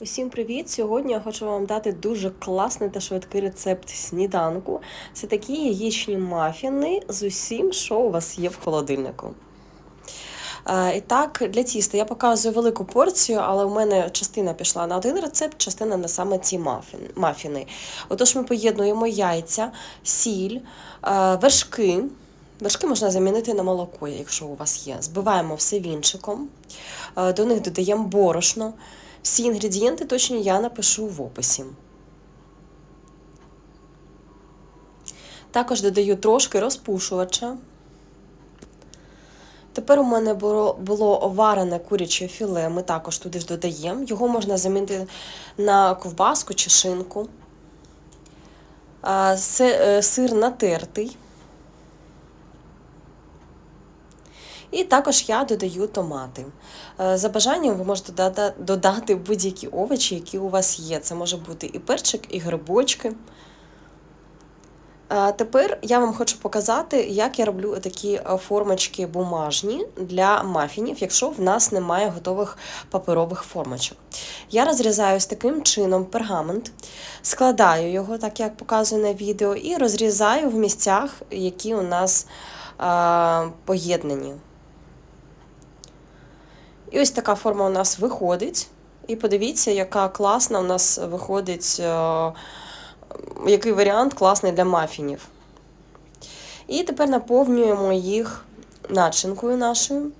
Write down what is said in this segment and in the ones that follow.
Усім привіт! Сьогодні я хочу вам дати дуже класний та швидкий рецепт сніданку. Це такі яєчні мафіни з усім, що у вас є в холодильнику. Е, І так, для тіста я показую велику порцію, але у мене частина пішла на один рецепт, частина на саме ці мафіни. Отож, ми поєднуємо яйця, сіль, е, вершки. Вершки можна замінити на молоко, якщо у вас є. Збиваємо все вінчиком, Е, до них додаємо борошно. Всі інгредієнти точні я напишу в описі. Також додаю трошки розпушувача. Тепер у мене було, оварене куряче філе, ми також туди ж додаємо. Його можна замінити на ковбаску чи шинку. Е, Сир натертий. І також я додаю томати. Е, За бажанням ви можете додати будь-які овочі, які у вас є. Це може бути і перчик, і грибочки. Тепер я вам хочу показати, як я роблю такі е, формочки бумажні для мафінів, якщо в нас немає готових паперових формочок. Я розрізаю ось таким чином пергамент, складаю його, так як показую на відео, і розрізаю в місцях, які у нас поєднані. І ось така форма у нас виходить. І подивіться, яка класна у нас виходить, е, який варіант класний для мафінів. І тепер наповнюємо їх начинкою нашою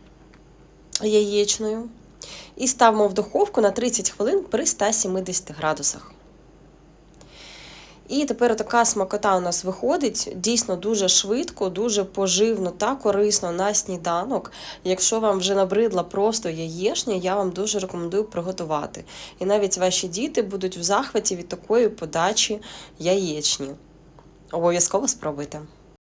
яєчною. І ставимо в духовку на 30 хвилин при 170 градусах. І тепер така смакота у нас виходить дійсно дуже швидко, дуже поживно та корисно на сніданок. Якщо вам вже набридла просто яєчня, я вам дуже рекомендую приготувати. І навіть ваші діти будуть в захваті від такої подачі яєчні. Обов'язково спробуйте.